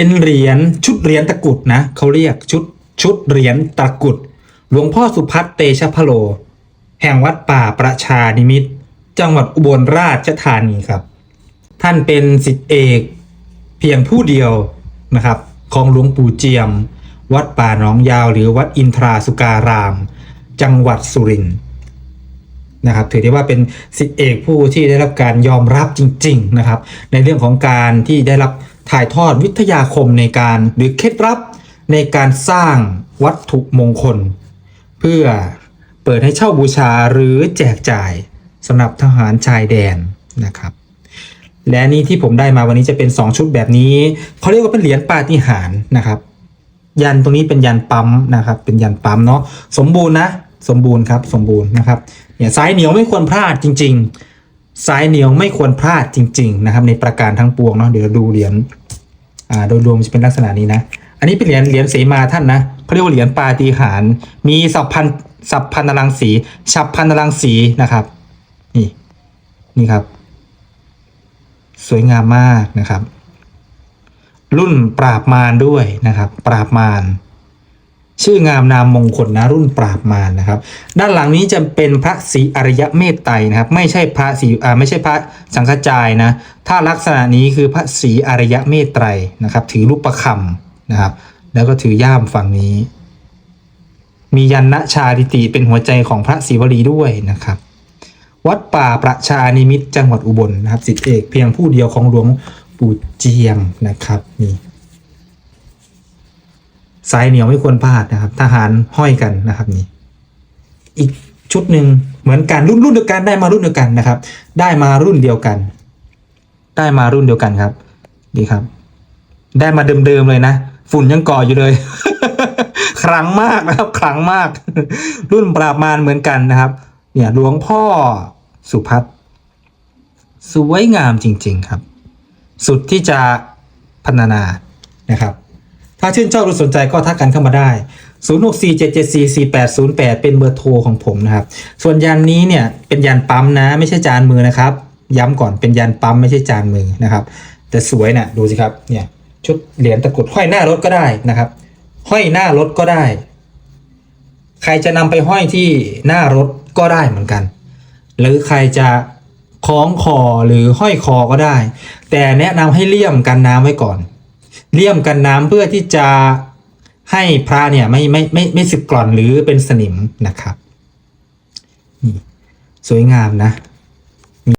เป็นเหรียญชุดเหรียญตะกุดนะเขาเรียกชุดชุดเหรียญตะกุด หลวงพ่อสุพัฒน์เตชะพโล แห่งวัดป่าประชานิมิต จังหวัดอุบลราชธานีครับ ท่านเป็นสิทธิเอกเพียงผู้เดียวนะครับของหลวงปู่เจียม วัดป่าหนองยาวหรือวัดอินทราสุการาม จังหวัดสุรินทร์นะครับถือได้ว่าเป็นสิทธิเอกผู้ที่ได้รับการยอมรับจริง ๆนะครับ ในเรื่องของการที่ได้รับ ถ่ายทอดวิทยาคมในการหรือเคล็ดลับในการสร้างวัตถุมงคล เพื่อเปิดให้เช่าบูชาหรือแจกจ่ายสำหรับทหารชายแดนนะครับ และนี่ที่ผมได้มาวันนี้จะเป็น 2 ชุดแบบนี้เขาเรียกว่าเป็นเหรียญปาฏิหาริย์นะครับ ยันตรงนี้เป็นยันปั๊มนะครับ เป็นยันปั๊มเนาะสมบูรณ์นะสมบูรณ์ครับสมบูรณ์นะครับเนี่ยสายเหนียวไม่ควรพลาดจริง ๆ สายเหนียวไม่ควรพลาดจริง ๆ นะครับ ในประการทั้งปวงเนาะเดี๋ยวดูเหรียญอ่าโดยรวมจะเป็นลักษณะนี้นะ อันนี้เป็นเหรียญเหรียญเสมาท่านนะเขาเรียกว่าเหรียญปาฏิหาริย์มีสับพันสับพันนรังสีฉับพันนรังสีนะครับ นี่นี่ครับ สวยงามมากนะครับ รุ่นปราบมารด้วยนะครับ ปราบมาร ชื่องามนามมงคลนะรุ่นปราบมารนะครับ ด้านหลังนี้จะเป็นพระศรีอริยะเมตไตรนะครับ ไม่ใช่พระศรีอ่าไม่ใช่พระสังฆจายนะ ถ้าลักษณะนี้คือพระศรีอริยะเมตไตรนะครับ ถือรูปประคำนะครับ แล้วก็ถือย่ามฝั่งนี้ มียันนะชาดิติเป็นหัวใจของพระศิวลีด้วยนะครับ วัดป่าประชานิมิตจังหวัดอุบลนะครับสิทธิเอกเพียงผู้เดียวของหลวงปู่เจียมนะครับนี่ สายเหนียวไม่ควรพลาดนะครับ ทหารห้อยกันนะครับนี่ อีกชุดหนึ่งเหมือนกันรุ่นรุ่นเดียวกันได้มารุ่นเดียวกันนะครับ ได้มารุ่นเดียวกัน ได้มารุ่นเดียวกันครับดีครับ ได้มาเดิมๆเลยนะฝุ่นยังก่ออยู่เลย ครั้งมากนะครับครั้งมาก รุ่นปราบมารเหมือนกันนะครับ เนี่ยหลวงพ่อสุพัฒน์สวยงามจริง ๆครับ สุดที่จะพัฒนานะครับ ถ้าชื่นชอบหรือสนใจก็ทักกันเข้ามาได้ 0647744808 เป็นเบอร์โทรของผมนะครับ ส่วนยันนี้เนี่ยเป็นยันปั๊มนะ ไม่ใช่จานมือนะครับ ย้ำก่อนเป็นยันปั๊มไม่ใช่จานมือนะครับ แต่สวยนะ่ะดูสิครับเนี่ยชุดเหรียญตะกรุดห้อยหน้ารถก็ได้นะครับ ห้อยหน้ารถก็ได้ ใครจะนำไปห้อยที่หน้ารถก็ได้เหมือนกัน หรือใครจะคล้องคอหรือห้อยคอก็ได้ แต่แนะนำให้เลี่ยมกันน้ำไว้ก่อน เลี่ยมกันน้ำเพื่อที่จะให้พระเนี่ยไม่ไม่ไม่ไม่สึกกร่อนหรือเป็นสนิมนะครับนี่สวยงามนะ